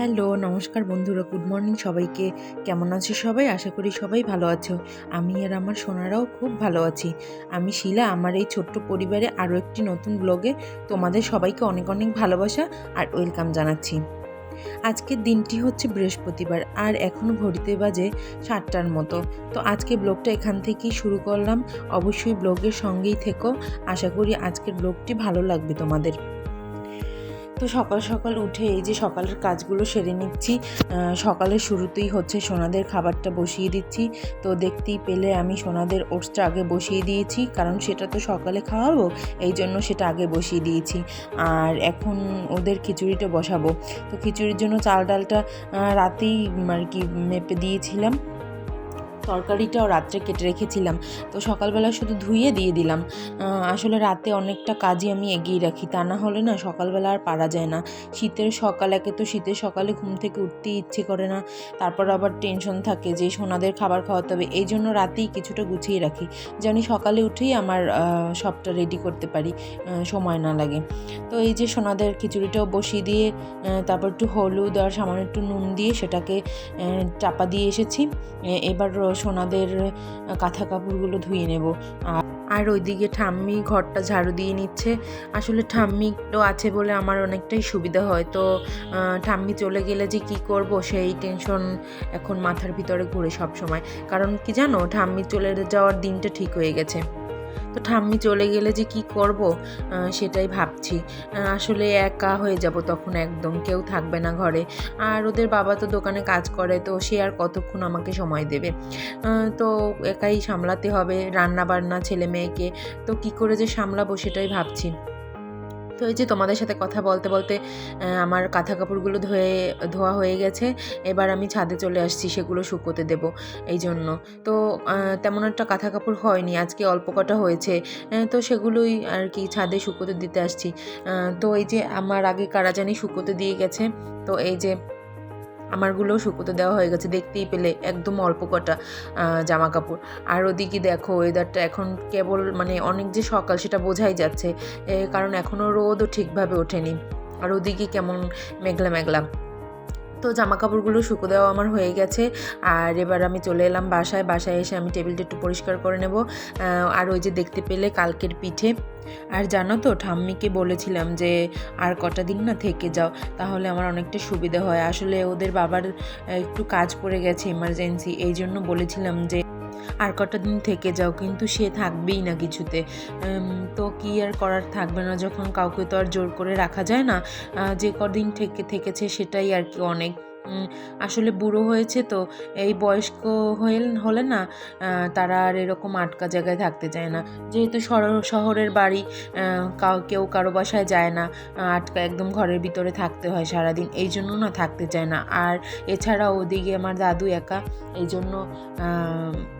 Hello, নমস্কার বন্ধুরা, good morning সবাইকে। কেমন আছো সবাই? আশা করি সবাই ভালো আছো। আমি আর আমার সোনারাও খুব ভালো আছি। আমি শিলা, আমার এই ছোট্ট পরিবারে আরও একটি নতুন ব্লগে তোমাদের সবাইকে অনেক অনেক ভালোবাসা আর ওয়েলকাম জানাচ্ছি। আজকের দিনটি হচ্ছে বৃহস্পতিবার আর এখনও ঘড়িতে বাজে সাতটার মতো। তো আজকে ব্লগটা এখান থেকেই শুরু করলাম। অবশ্যই ব্লগের সঙ্গেই থেকো। আশা করি আজকের ব্লগটি ভালো লাগবে তোমাদের। তো সকাল সকাল উঠে এই যে সকালের কাজগুলো সেরে নিচ্ছি। সকালের শুরুতেই হচ্ছে সোনাদের খাবারটা বসিয়ে দিচ্ছি। তো দেখতেই পেলে আমি সোনাদের ওটসটা আগে বসিয়ে দিয়েছি, কারণ সেটা তো সকালে খাওয়াবো, এই জন্য সেটা আগে বসিয়ে দিয়েছি। আর এখন ওদের খিচুড়িটা বসাবো। তো খিচুড়ির জন্য চাল ডালটা রাতেই আর কি মেপে দিয়েছিলাম। তরকারিটাও রাত্রে কেটে রেখেছিলাম। তো সকালবেলা শুধু ধুয়ে দিয়ে দিলাম। আসলে রাতে অনেকটা কাজই আমি এগিয়ে রাখি। তা না হলে না সকালবেলা আর পারা যায় না। শীতের সকাল, একে তো শীতের সকালে ঘুম থেকে উঠতেই ইচ্ছে করে না। তারপর আবার টেনশন থাকে যে সোনাদের খাবার খাওয়াতে হবে। এই জন্য রাতেই কিছুটা গুছিয়ে রাখি। জানি সকালে উঠেই আমার সবটা রেডি করতে পারি। সময় না লাগে। তো এই যে সোনাদের খিচুড়িটাও বসিয়ে দিয়ে তারপর একটু হলুদ আর সামান্য একটু নুন দিয়ে সেটাকে চাপা দিয়ে এসেছি। এবার সোনাদের কাঁথা কাপড়গুলো ধুয়ে নেব। আর আর ওইদিকে ঠাম্মি ঘরটা ঝাড়ু দিয়ে নিচ্ছে। আসলে ঠাম্মি তো আছে বলে আমার অনেকটাই সুবিধা হয়। তো ঠাম্মি চলে গেলে যে কি করব, সেই টেনশন এখন মাথার ভিতরে ঘুরে সব সময় কারণ কি জানো ঠাম্মি চলে যাওয়ার দিনটা ঠিক হয়ে গেছে। তো ঠাম্মি চলে গেলে যে কি করব? সেটাই ভাবছি। আসলে একা হয়ে যাব তখন একদম, কেউ থাকবে না ঘরে। আর ওদের বাবা তো দোকানে কাজ করে, তো সে আর কতক্ষণ আমাকে সময় দেবে? তো একাই সামলাতে হবে রান্না বান্না ছেলে মেয়েকে তো কি করে যে সামলাবো সেটাই ভাবছি। তো এই যে তোমাদের সাথে কথা বলতে বলতে আমার কাঁথা কাপড়গুলো ধুয়ে, ধোয়া হয়ে গেছে। এবার আমি ছাদে চলে আসছি, সেগুলো শুকোতে দেব এই জন্য। তো তেমন একটা কাঁথা কাপড় হয়নি, আজকে অল্প কটা হয়েছে। তো সেগুলোই আর কি ছাদে শুকোতে দিতে আসছি। তো এই যে আমার আগে কারা জানি শুকোতে দিয়ে গেছে। তো এই যে আমারগুলোও শুকোতে দেওয়া হয়ে গেছে, দেখতেই পেলে একদম অল্প কটা জামা কাপড় আর ওদিকে দেখো ওয়েদারটা এখন কেবল মানে অনেক যে সকাল সেটা বোঝাই যাচ্ছে কারণ এখনও রোদও ঠিকভাবে ওঠেনি। আর ওদিকে কেমন মেঘলা মেঘলা তো জামা কাপড়গুলো শুকো দেওয়া আমার হয়ে গেছে। আর এবার আমি চলে এলাম বাসায়। বাসায় এসে আমি টেবিলটা একটু পরিষ্কার করে নেব। আর ওই যে দেখতে পেলে কালকের পিঠে। আর জানো তো, ঠাম্মিকে বলেছিলাম যে, আর কটা দিন না থেকে যাও, তাহলে আমার অনেকটা সুবিধা হয়। আসলে ওদের বাবার একটু কাজ পড়ে গেছে ইমার্জেন্সি এই জন্য বলেছিলাম যে আর কটা দিন থেকে যাও, কিন্তু সে থাকবেই না কিছুতে। তো কি আর করার থাকবে না, যখন কাউকে তো আর জোর করে রাখা যায় না যে কদিন থেকে, থেকেছে সেটাই আর কি অনেক। আসলে বুড়ো হয়েছে তো, এই বয়স্ক হয়ে হলে না তারা আর এরকম আটকা জায়গায় থাকতে চায় না। যেহেতু শহর- শহরের বাড়ি কাউ- কেউ কারও বাসায় যায় না আটকা একদম ঘরের ভিতরে থাকতে হয় সারাদিন, এই জন্য না থাকতে চায় না। আর এছাড়া ওদিকে আমার দাদু একা, এই জন্য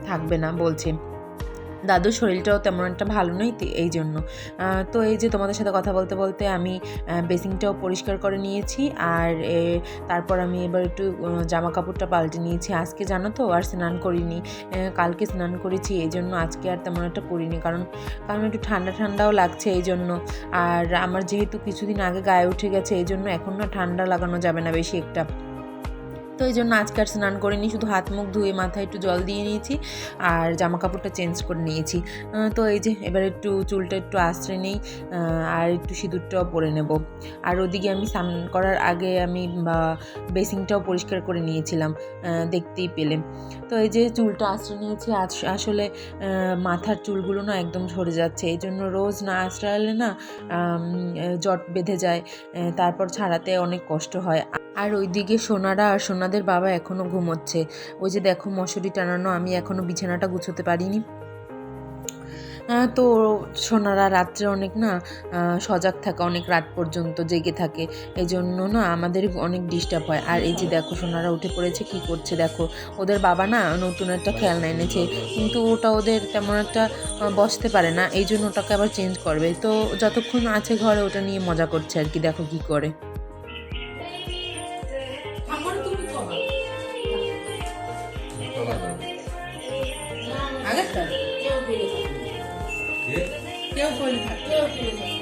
থাকবে না, বলছে। দাদুর শরীরটাও তেমন একটা ভালো নয় এই জন্য। তো এই যে তোমাদের সাথে কথা বলতে বলতে আমি বেসিংটাও পরিষ্কার করে নিয়েছি আর তারপর আমি এবার একটু জামা কাপড়টা পাল্টে নিয়েছি। আজকে জানো তো আর স্নান করিনি। কালকে স্নান করেছি, এই জন্য আজকে আর তেমন একটা করিনি কারণ কারণ একটু ঠান্ডা ঠান্ডাও লাগছে এই জন্য। আর আমার যেহেতু কিছুদিন আগে গায়ে উঠে গেছে, এই জন্য এখন না ঠান্ডা লাগানো যাবে না বেশি একটা। তো এই জন্য আজকে আর স্নান করিনি, শুধু হাত মুখ ধুয়ে মাথায় একটু জল দিয়ে নিয়েছি আর জামা কাপড়টা চেঞ্জ করে নিয়েছি। তো এই যে এবার একটু চুলটা একটু আশ্রয় নেই আর একটু সিঁদুরটাও পরে নেব। আর ওদিকে আমি স্নান করার আগে আমি বেসিংটাও পরিষ্কার করে নিয়েছিলাম দেখতেই পেলে। তো এই যে চুলটা আশ্রয় নিয়েছি আস- আসলে মাথার চুলগুলো না একদম ঝরে যাচ্ছে। এই জন্য রোজ না আশ্রালে না জট বেঁধে যায় তারপর ছাড়াতে অনেক কষ্ট হয়। আর ওইদিকে সোনারা আর সোনাদের বাবা এখনও ঘুমোচ্ছে। ওই যে দেখো মশুরি টানানো, আমি এখনও বিছানাটা গুছোতে পারিনি। তো সোনারা রাত্রে অনেক না সজাগ থাকে, অনেক রাত পর্যন্ত জেগে থাকে। এই জন্য না আমাদের অনেক ডিস্টার্ব হয়। আর এই যে দেখো সোনারা উঠে পড়েছে, কি করছে দেখো? ওদের বাবা না নতুন একটা খেলনা এনেছে, কিন্তু ওটা ওদের তেমন একটা বসতে পারে না। এই জন্য ওটাকে আবার চেঞ্জ করবে। তো যতক্ষণ আছে ঘরে, ওটা নিয়ে মজা করছে আর কি, দেখো কি করে। কেউ করলে থাকে কোনাকে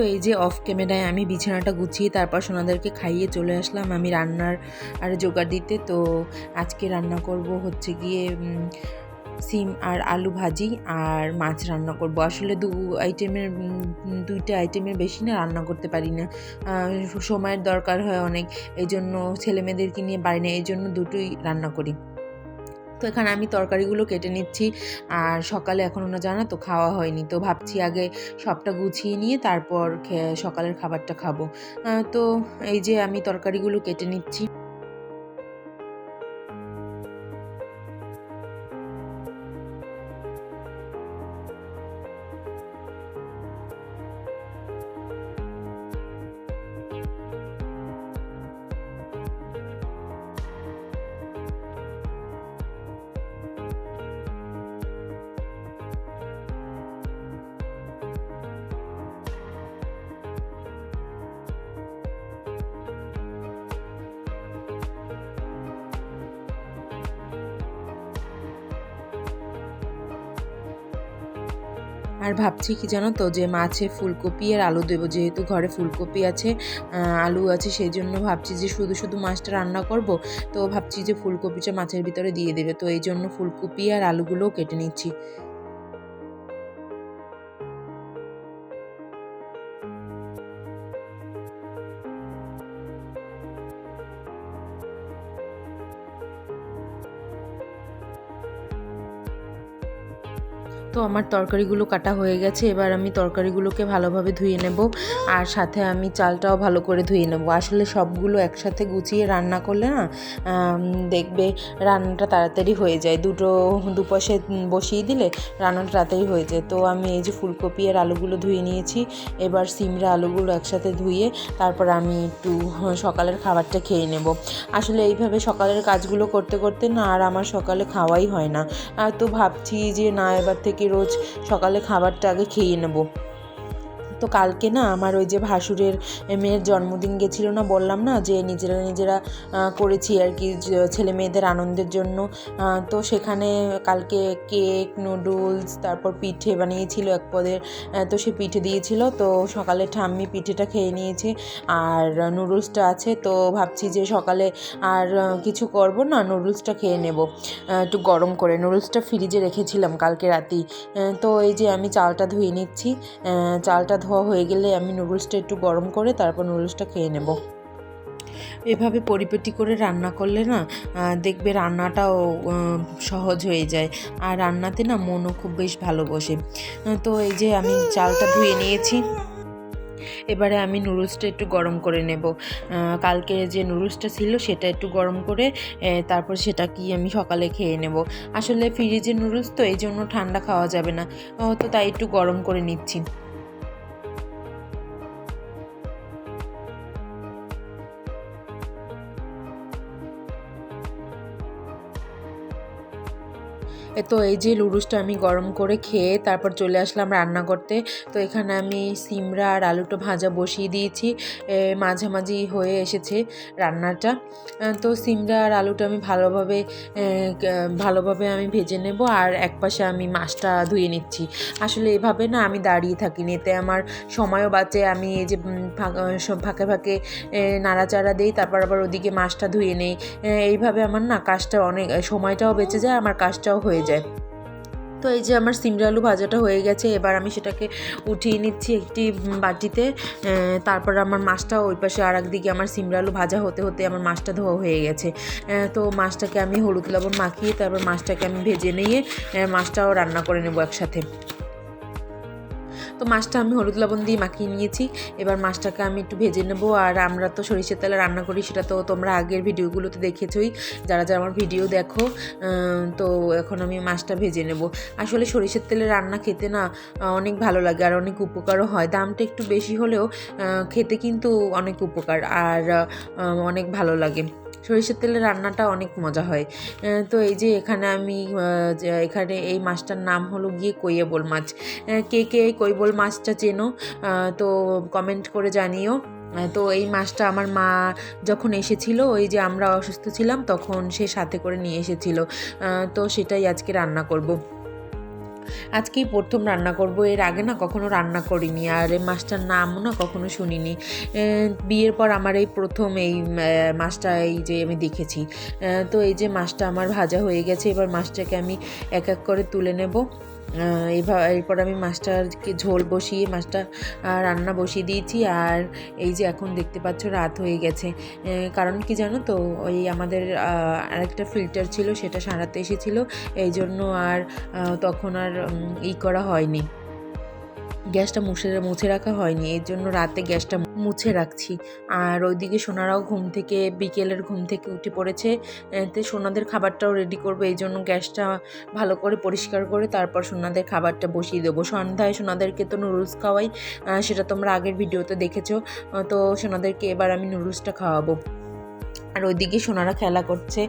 তো এই যে অফ ক্যামেরায় আমি বিছানাটা গুছিয়ে তারপর সোনাদেরকে খাইয়ে চলে আসলাম আমি রান্নার আর জোগাড় দিতে। তো আজকে রান্না করব হচ্ছে গিয়ে সিম আর আলু ভাজি আর মাছ রান্না করব। আসলে দু আইটেমের দুইটা আইটেমের বেশি না রান্না করতে পারি না। সময়ের দরকার হয় অনেক। এই জন্য ছেলেমেয়েদেরকে নিয়ে পারি না এই জন্য দুটোই রান্না করি। তো এখানে আমি তরকারিগুলো কেটে নিচ্ছি। আর সকালে এখন ওনা জানা তো খাওয়া হয়নি। তো ভাবছি আগে সবটা গুছিয়ে নিয়ে তারপর সকালের খাবারটা খাব। তো এই যে আমি তরকারিগুলো কেটে নিচ্ছি। আর ভাবছি কি জানো তো যে মাছে ফুলকপি আর আলু দেবো, যেহেতু ঘরে ফুলকপি আছে আলু আছে, সেই জন্য ভাবছি যে শুধু শুধু মাছটা রান্না করব। তো ভাবছি যে ফুলকপিটা মাছের ভিতরে দিয়ে দেবে। তো এই জন্য ফুলকপি আর আলুগুলোও কেটে নিচ্ছি। তো আমার তরকারিগুলো কাটা হয়ে গেছে, এবার আমি তরকারিগুলোকে ভালোভাবে ধুয়ে নেব আর সাথে আমি চালটাও ভালো করে ধুয়ে নেব। আসলে সবগুলো একসাথে গুছিয়ে রান্না করলে না দেখবে রান্নাটা তাড়াতাড়ি হয়ে যায়। দুটো, দুপাশে বসিয়ে দিলে রান্নাটা তাড়াতাড়ি হয়ে যায়। তো আমি এই যে ফুলকপি আর আলুগুলো ধুয়ে নিয়েছি, এবার সিমরা আলুগুলো একসাথে ধুয়ে তারপর আমি একটু সকালের খাবারটা খেয়ে নেব। আসলে এইভাবে সকালের কাজগুলো করতে করতে না আর আমার সকালে খাওয়াই হয় না। তো ভাবছি যে না, এবার থেকে রোজ সকালে খাবারটা আগে খেয়ে নেব। তো কালকে না আমার ওই যে ভাসুরের মেয়ের জন্মদিন গেছিল না বললাম না যে নিজেরা নিজেরা করেছি আর কি ছেলে মেয়েদের আনন্দের জন্য। তো সেখানে কালকে কেক, নুডলস, তারপর পিঠে বানিয়েছিল এক পদের তো সে পিঠে দিয়েছিল। তো সকালে ঠাম্মি পিঠেটা খেয়ে নিয়েছে আর নুডলসটা আছে। তো ভাবছি যে সকালে আর কিছু করব না, নুডলসটা খেয়ে নেব। একটু গরম করে নুডলসটা ফ্রিজে রেখেছিলাম কালকে রাতেই। তো এই যে আমি চালটা ধুয়ে নিচ্ছি। চালটা ধোয়া হয়ে গেলে আমি নুডলসটা একটু গরম করে তারপর নুডলসটা খেয়ে নেব। এভাবে পরিপেটি করে রান্না করলে না দেখবে রান্নাটাও সহজ হয়ে যায়। আর রান্নাতে না মনও খুব বেশ ভালো বসে। তো এই যে আমি চালটা ধুয়ে নিয়েছি, এবারে আমি নুডলসটা একটু গরম করে নেব। কালকে যে নুডলসটা ছিল সেটা একটু গরম করে তারপর সেটা কি আমি সকালে খেয়ে নেব। আসলে ফ্রিজের নুডলস তো এই জন্য ঠান্ডা খাওয়া যাবে না। তো তাই একটু গরম করে নিচ্ছি। তো এই যে লুডুসটা আমি গরম করে খেয়ে তারপর চলে আসলাম রান্না করতে। তো এখানে আমি সিমরা আর আলুটা ভাজা বসিয়ে দিয়েছি মাঝামাঝি হয়ে এসেছে রান্নাটা। তো সিমরা আর আলুটা আমি ভালোভাবে ভালোভাবে আমি ভেজে নেব আর এক পাশে আমি মাছটা ধুয়ে নিচ্ছি। আসলে এভাবে না আমি দাঁড়িয়ে থাকি এতে আমার সময়ও বাঁচে। আমি এই যে ফাঁকে ফাঁকে নাড়াচাড়া দিই, তারপর আবার ওদিকে মাছটা ধুয়ে নেই। এইভাবে আমার না কাজটা অনেক সময়টাও বেঁচে যায়, আমার কাজটাও হয়ে যায়। তো এই যে আমার সিমড়া আলু ভাজাটা হয়ে গেছে, এবার আমি সেটাকে উঠিয়ে নিচ্ছি একটি বাটিতে। তারপর আমার মাছটা ওই পাশে আর একদিকে আমার সিমড়া আলু ভাজা হতে হতে আমার মাছটা ধোয়া হয়ে গেছে। তো মাছটাকে আমি হলুদ লবণ মাখিয়ে, তারপর মাছটাকে আমি ভেজে নিয়ে মাছটাও রান্না করে নেব একসাথে। তো মাছটা আমি হলুদ লবণ দিয়ে মাখিয়ে নিয়েছি। এবার মাছটাকে আমি একটু ভেজে নেব। আর আমরা তো সরিষের তেলে রান্না করি, সেটা তো তোমরা আগের ভিডিওগুলোতে দেখেছই। যারা যারা আমার ভিডিও দেখো তো এখন আমি মাছটা ভেজে নেব। আসলে সরিষের তেলে রান্না খেতে না অনেক ভালো লাগে আর অনেক উপকারও হয়। দামটা একটু বেশি হলেও খেতে কিন্তু অনেক উপকার আর অনেক ভালো লাগে। সরিষার তেলে রান্নাটা অনেক মজা হয়। তো এই যে এখানে আমি এখানে এই মাছটার নাম হলো গিয়ে কৈয়াবল মাছ। কে কে এই কৈবল মাছটা চেনো তো কমেন্ট করে জানিও। তো এই মাছটা আমার মা যখন এসেছিল, ওই যে আমরা অসুস্থ ছিলাম, তখন সে সাথে করে নিয়ে এসেছিল। তো সেটাই আজকে রান্না করব। আজকেই প্রথম রান্না করব, এর আগে না কখনো রান্না করিনি, আর এই মাছটার নামও না কখনো শুনিনি। বিয়ের পর আমার এই প্রথম এই মাছটা এই যে আমি দেখেছি। তো এই যে মাছটা আমার ভাজা হয়ে গেছে, এবার মাছটাকে আমি এক এক করে তুলে নেব। এবার, এরপর আমি মাছটাকে ঝোল বসিয়ে মাছটা রান্না বসিয়ে দিয়েছি। আর এই যে এখন দেখতে পাচ্ছ রাত হয়ে গেছে। কারণ কি জানো তো, ওই আমাদের আরেকটা ফিল্টার ছিল, সেটা সারাতে এসেছিল। এই জন্য আর তখন আর ই করা হয়নি। গ্যাসটা মুছে মুছে রাখা হয়নি। এর জন্য রাতে গ্যাসটা মুছে রাখছি। আর ওইদিকে সোনারাও ঘুম থেকে বিকেলের ঘুম থেকে উঠে পড়েছে। এতে সোনাদের খাবারটাও রেডি করব। এই জন্য গ্যাসটা ভালো করে পরিষ্কার করে তারপর সোনাদের খাবারটা বসিয়ে দেবো। সন্ধ্যায় সোনাদেরকে তো নুডলস খাওয়াই। সেটা তোমরা আগের ভিডিওতে দেখেছ। তো সোনাদেরকে এবার আমি নুডলসটা খাওয়াবো। আর ওইদিকে সোনারা খেলা করছে।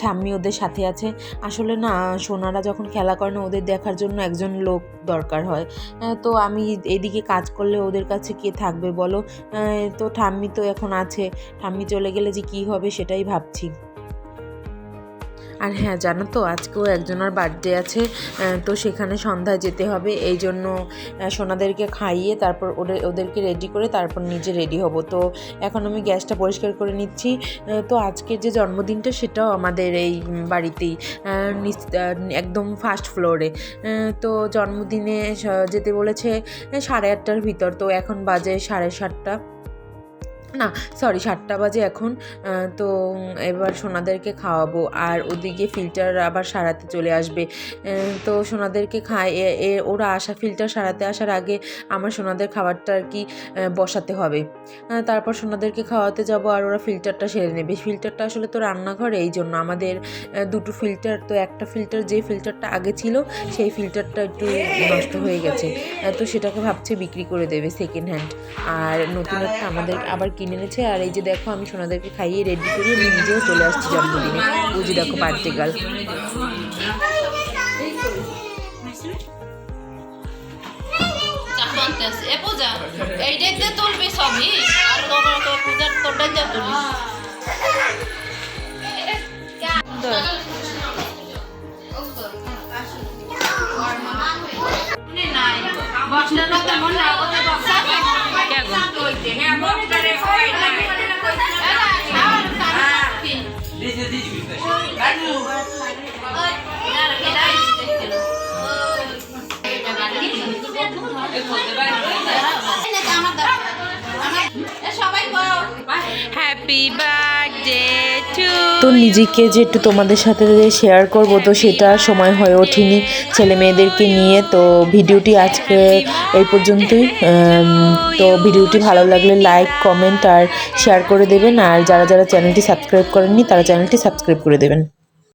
ঠাম্মি ওদের সাথে আছে। আসলে না, সোনারা যখন খেলা করে না, ওদের দেখার জন্য একজন লোক দরকার হয়। তো আমি এদিকে কাজ করলে ওদের কাছে কে থাকবে বলো? তো ঠাম্মি তো এখন আছে। ঠাম্মি চলে গেলে যে কী হবে সেটাই ভাবছি। আর হ্যাঁ জানো তো, আজকেও একজনের বার্থডে আছে তো সেখানে সন্ধ্যায় যেতে হবে, এই জন্য সোনাদেরকে খাইয়ে তারপর ওদের ওদেরকে রেডি করে তারপর নিজে রেডি হব। তো এখন আমি গ্যাসটা পরিষ্কার করে নিচ্ছি তো আজকের যে জন্মদিনটা সেটাও আমাদের এই বাড়িতেই একদম ফার্স্ট ফ্লোরে তো জন্মদিনে যেতে বলেছে সাড়ে আটটার ভিতর, তো এখন বাজে সাড়ে সাতটা। না সরি সাতটা বাজে এখন তো এবার সোনাদেরকে খাওয়াবো। আর ওদিকে ফিল্টার আবার সারাতে চলে আসবে। তো সোনাদেরকে খায় এ- ওরা আসা ফিল্টার সারাতে আসার আগে আমার সোনাদের খাবারটা আর কি বসাতে হবে। তারপর সোনাদেরকে খাওয়াতে যাব আর ওরা ফিল্টারটা সেরে নেবে। ফিল্টারটা আসলে তো রান্নাঘরে, এই জন্য আমাদের দুটো ফিল্টার তো একটা ফিল্টার যে ফিল্টারটা আগে ছিল, সেই ফিল্টারটা একটু নষ্ট হয়ে গেছে। তো সেটাকে ভাবছে বিক্রি করে দেবে সেকেন্ড হ্যান্ড আর নতুন একটা আমাদের আবার কিনে এনেছে। আর এই যে দেখো, আমি সোনাদেরকে খাইয়ে রেডি করি আমি নিজেও চলে আসছি জন্মদিনে। যে দেখো বার্থডে গার্ল চাপাতে আছে এ পূজা এইটাই তুলবি সবই আর তোর তোর পূজার তোরটাই তুলবি বক্সটা না তো নিজেকে যে একটু তোমাদের সাথে শেয়ার করব, তো সেটা সময় হয়ে ওঠেনি ছেলে মেয়েদেরকে নিয়ে। তো ভিডিওটি আজকে এই পর্যন্তই। তো ভিডিওটি ভালো লাগলে লাইক কমেন্ট আর শেয়ার করে দেবেন। আর যারা যারা চ্যানেলটি সাবস্ক্রাইব করেননি, তারা চ্যানেলটি সাবস্ক্রাইব করে দেবেন।